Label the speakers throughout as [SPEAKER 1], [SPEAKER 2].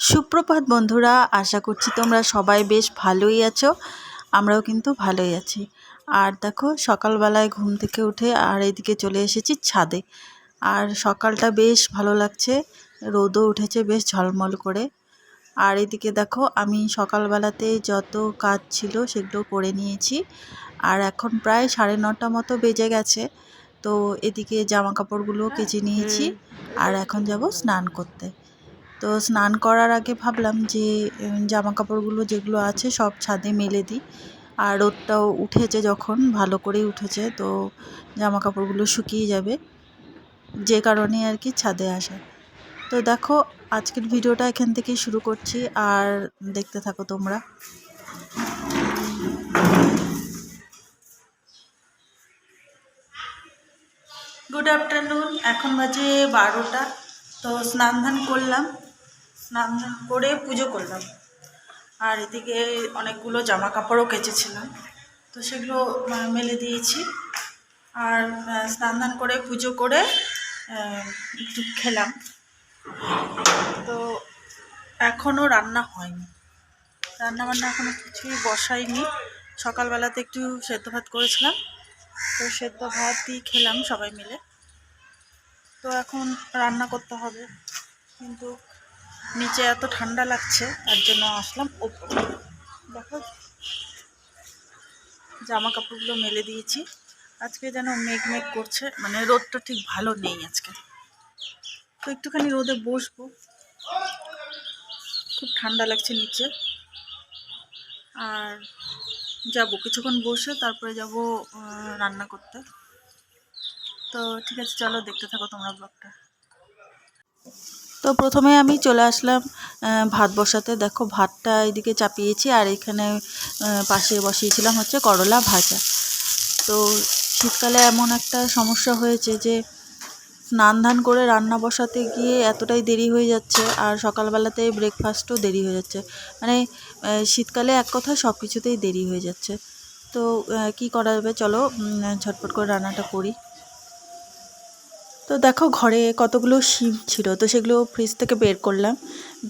[SPEAKER 1] সুপ্রভাত বন্ধুরা আশা করছি তোমরা সবাই বেশ ভালোই আছো আমরাও কিন্তু ভালোই আছি। আর দেখো সকালবেলায় ঘুম থেকে উঠে আর এদিকে চলে এসেছি ছাদে। আর সকালটা বেশ ভালো লাগছে রোদও উঠেছে বেশ ঝলমল করে। আর এদিকে দেখো আমি সকালবেলাতে যত কাজ ছিল সেগুলো করে নিয়েছি। আর এখন প্রায় সাড়ে নটা মতো বেজে গেছে তো এদিকে জামা কাপড়গুলো কেচে নিয়েছি। আর এখন যাব স্নান করতে। তো স্নান করার আগে ভাবলাম যে জামা কাপড়গুলো যেগুলো আছে সব ছাদে মেলে দিই। আর রোদটাও উঠেছে যখন, ভালো করেই উঠেছে, তো জামা কাপড়গুলো শুকিয়ে যাবে। যে কারণে আর কি ছাদে আসা। তো দেখো, আজকের ভিডিওটা এখান থেকেই শুরু করছি, আর দেখতে থাকো তোমরা। গুড আফটারনুন এখন বাজে বারোটা, তো স্নান ধান করলাম। স্নান করে পুজো করলাম। আর এদিকে অনেকগুলো জামা কাপড়ও কেচেছিলাম। তো সেগুলো মেলে দিয়েছি। আর স্নান ধান করে পুজো করে একটু খেলাম। তো এখনও রান্না হয়নি। রান্না বান্না এখনও কিছুই বসাইনি। সকালবেলাতে একটু সেদ্ধ ভাত করেছিলাম। তো সেদ্ধ ভাতই খেলাম সবাই মিলে। তো এখন রান্না করতে হবে। কিন্তু নিচে এত ঠান্ডা লাগছে, তার জন্য আসলাম ওপরে। দেখো জামা কাপড়গুলো মেলে দিয়েছি। আজকে যেন মেঘ মেঘ করছে মানে রোদটা ঠিক ভালো নেই আজকে। তো একটুখানি রোদে বসবো। খুব ঠান্ডা লাগছে নিচে। আর যাব কিছুক্ষণ বসে, তারপরে যাব রান্না করতে। তো ঠিক আছে, চলো দেখতে থাকো তোমরা ব্লগটা তো প্রথমে আমি চলে আসলাম ভাত বসাতে। দেখো, ভাতটা এদিকে চাপিয়েছি আর এখানে পাশে বসিয়েছিলাম হচ্ছে করলা ভাজা। তো শীতকালে এমন একটা সমস্যা হয়েছে যে, স্নান ধান করে রান্না বসাতে গিয়ে এতটাই দেরি হয়ে যাচ্ছে আর সকালবেলাতে ব্রেকফাস্টও দেরি হয়ে যাচ্ছে। মানে শীতকালে এক কথা সব কিছুতেই দেরি হয়ে যাচ্ছে। তো কি করা যাবে? চলো ঝটপট করে রান্নাটা করি। তো দেখো ঘরে কতগুলো শিম ছিল, তো সেগুলো ফ্রিজ থেকে বের করলাম,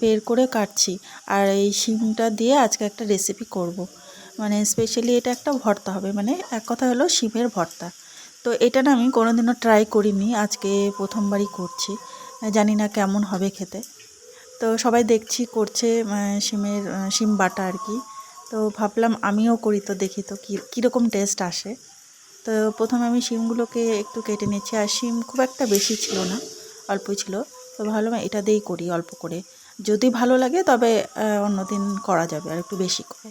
[SPEAKER 1] বের করে কাটছি। আর এই শিমটা দিয়ে আজকে একটা রেসিপি করব। মানে স্পেশালি এটা একটা ভর্তা হবে মানে এক কথা হলো শিমের ভর্তা। তো এটা না আমি কোনোদিনও ট্রাই করিনি, আজকে প্রথমবারই করছি। জানি না কেমন হবে খেতে। তো সবাই দেখছি করছে শিমের শিম বাটা আর কি। তো ভাবলাম আমিও করি তো দেখি তো কী, কীরকম টেস্ট আসে। তো প্রথমে আমি শিমগুলোকে একটু কেটে নিচ্ছি আর শিম খুব একটা বেশি ছিল না, অল্পই ছিল। তো ভাবলাম এটা দিয়েই করি অল্প করে। যদি ভালো লাগে তবে অন্যদিন করা যাবে আর একটু বেশি করে।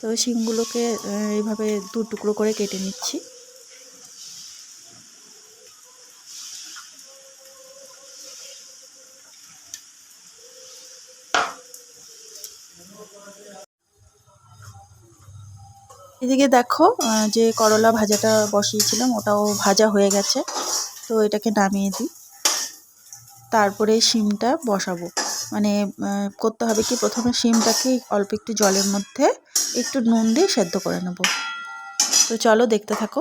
[SPEAKER 1] তো শিমগুলোকে এইভাবে দু টুকরো করে কেটে নিচ্ছি। এদিকে দেখো যে করলা ভাজাটা বসিয়েছিলাম, ওটাও ভাজা হয়ে গেছে। তো এটাকে নামিয়ে দিই। তারপরে শিমটা বসাবো। মানে করতে হবে কি, প্রথমে শিমটাকে অল্প একটু জলের মধ্যে একটু নুন দিয়ে সেদ্ধ করে নেব। তো চলো দেখতে থাকো।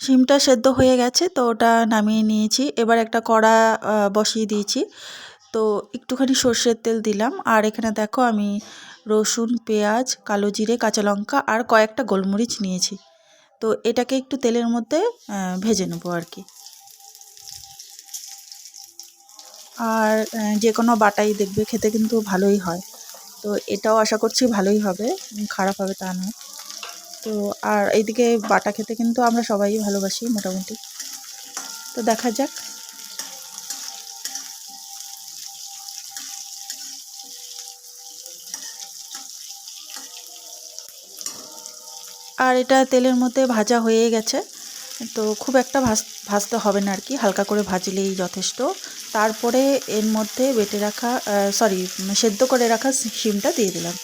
[SPEAKER 1] শিমটা সেদ্ধ হয়ে গেছে, তো ওটা নামিয়ে নিয়েছি। এবার একটা কড়া বসিয়ে দিয়েছি। তো একটুখানি সর্ষের তেল দিলাম। আর এখানে দেখো আমি রসুন, পেঁয়াজ, কালো জিরে, কাঁচা লঙ্কা আর কয়েকটা গোলমরিচ নিয়েছি। তো এটাকে একটু তেলের মধ্যে ভেজে নেব আর কি। আর যে কোনো বাটাই দেখবে, খেতে কিন্তু ভালোই হয়। তো এটাও আশা করছি ভালোই হবে। খারাপ হবে তা নয়। তো আর এইদিকে বাটা খেতে কিন্তু আমরা সবাই ভালোবাসি মোটামুটি। তো দেখা যাক। আর এটা তেলের মধ্যে ভাজা হয়ে গেছে। তো খুব একটা ভাজ, ভাজতে হবে না আর কি হালকা করে ভাজলেই যথেষ্ট। তারপরে এর মধ্যে বেটে রাখা সরি সেদ্ধ করে রাখা শিমটা দিয়ে দিলাম।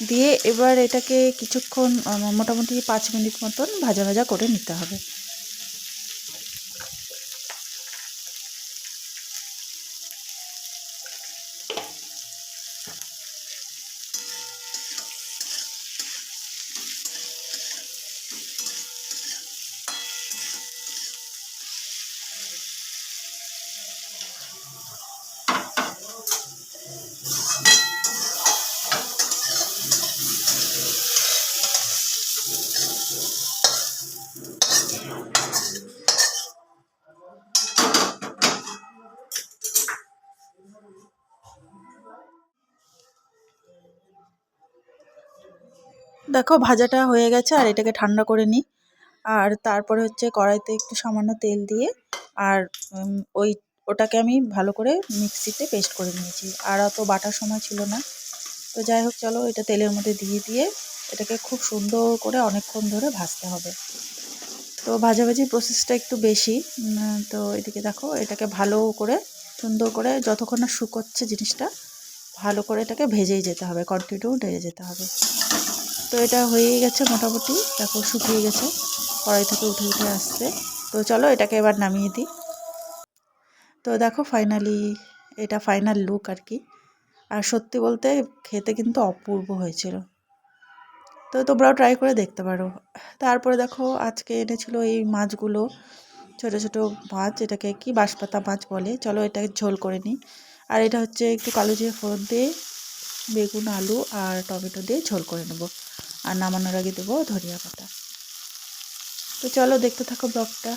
[SPEAKER 1] দিয়ে এবার এটাকে কিছুক্ষণ মোটামুটি পাঁচ মিনিট মতন ভাজা ভাজা করে নিতে হবে। দেখো, ভাজাটা হয়ে গেছে আর এটাকে ঠান্ডা করে নিই। আর তারপরে হচ্ছে কড়াইতে একটু সামান্য তেল দিয়ে আর ওই, ওটাকে আমি ভালো করে মিক্সিতে পেস্ট করে নিয়েছি। আর অত বাটার সময় ছিল না। তো যাই হোক, চলো এটা তেলের মধ্যে দিয়ে দিয়ে এটাকে খুব সুন্দর করে অনেকক্ষণ ধরে ভাজতে হবে। তো ভাজাভাজি প্রসেসটা একটু বেশি। তো এদিকে দেখো, এটাকে ভালো করে, সুন্দর করে যতক্ষণ না শুকোচ্ছে জিনিসটা, ভালো করে এটাকে ভেজেই যেতে হবে কন্টিনিউ ঢেলে যেতে হবে। তো এটা হয়েই গেছে মোটামুটি। দেখো শুকিয়ে গেছে। কড়াই থেকে উঠে উঠে আসছে। তো চলো এটাকে এবার নামিয়ে দিই। তো দেখো ফাইনালি এটা ফাইনাল লুক আর কি। আর সত্যি বলতে খেতে কিন্তু অপূর্ব হয়েছিল। তো তোমরাও ট্রাই করে দেখতে পারো। তারপরে দেখো আজকে এনেছিল এই মাছগুলো। ছোট ছোট মাছ, এটাকে কি বাঁশপাতা মাছ বলে। চলো এটাকে ঝোল করে নিই। আর এটা হচ্ছে একটু কালো জিরে ফোড়ন দিয়ে বেগুন, আলু আর টমেটো দিয়ে ঝোল করে নেব। আর নামানোর আগে দেবো ধরিয়া পাতা। তো চলো দেখতে থাকো ব্লগটা।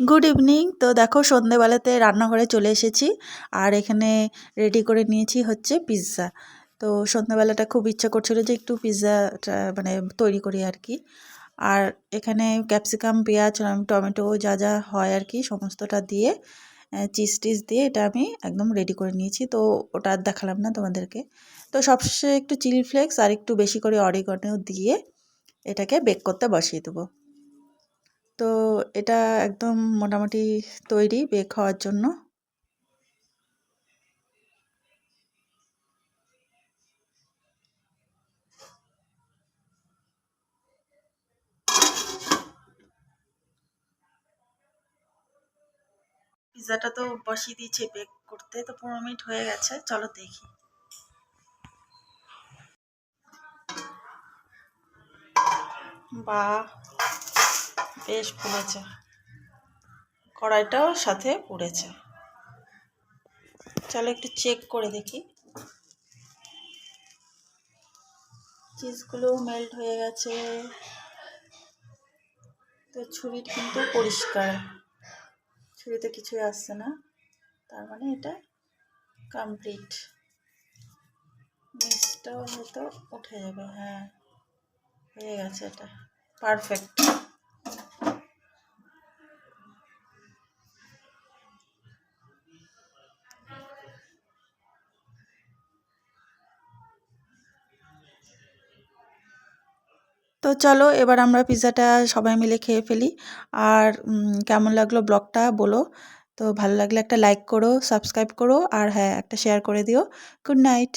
[SPEAKER 1] গুড ইভিনিং তো দেখো, সন্ধেবেলাতে রান্নাঘরে চলে এসেছি। আর এখানে রেডি করে নিয়েছি হচ্ছে পিৎজা তো সন্ধ্যাবেলাটা খুব ইচ্ছা করছিল যে একটু পিৎজা মানে তৈরি করি আর কি। আর এখানে ক্যাপসিকাম পেঁয়াজ টমেটো যা যা হয় আর কি, সমস্তটা দিয়ে চিজ টিজ দিয়ে এটা আমি একদম রেডি করে নিয়েছি। তো ওটা আর দেখালাম না তোমাদেরকে। তো সবশেষে একটু চিলি ফ্লেক্স আর একটু বেশি করে অরিগনেও দিয়ে এটাকে বেক করতে বসিয়ে দেবো। তো এটা একদম মোটামুটি তৈরি বেক হওয়ার জন্য। পিৎজাটা তো বসিয়ে দিয়েছে বেক করতে, তো পনেরো মিনিট হয়ে গেছে, চলো দেখি। বা বেশ ফুলেছে কড়াইটাও সাথে পুড়েছে। চলো একটু চেক করে দেখি। চিজগুলো মেল্ট হয়ে গেছে। তো ছুরি কিন্তু পরিষ্কার। ছুরিতে কিছুই আসছে না। তার মানে এটা কমপ্লিট মিক্সটাও হয়তো উঠে যাবে হ্যাঁ। হয়ে গেছে এটা। পারফেক্ট তো চলো, এবার আমরা পিৎজাটা সবাই মিলে খেয়ে ফেলি। আর কেমন লাগল ব্লগটা বলো। তো ভালো লাগলে একটা লাইক করো সাবস্ক্রাইব করো, আর হ্যাঁ একটা শেয়ার করে দিও। Good night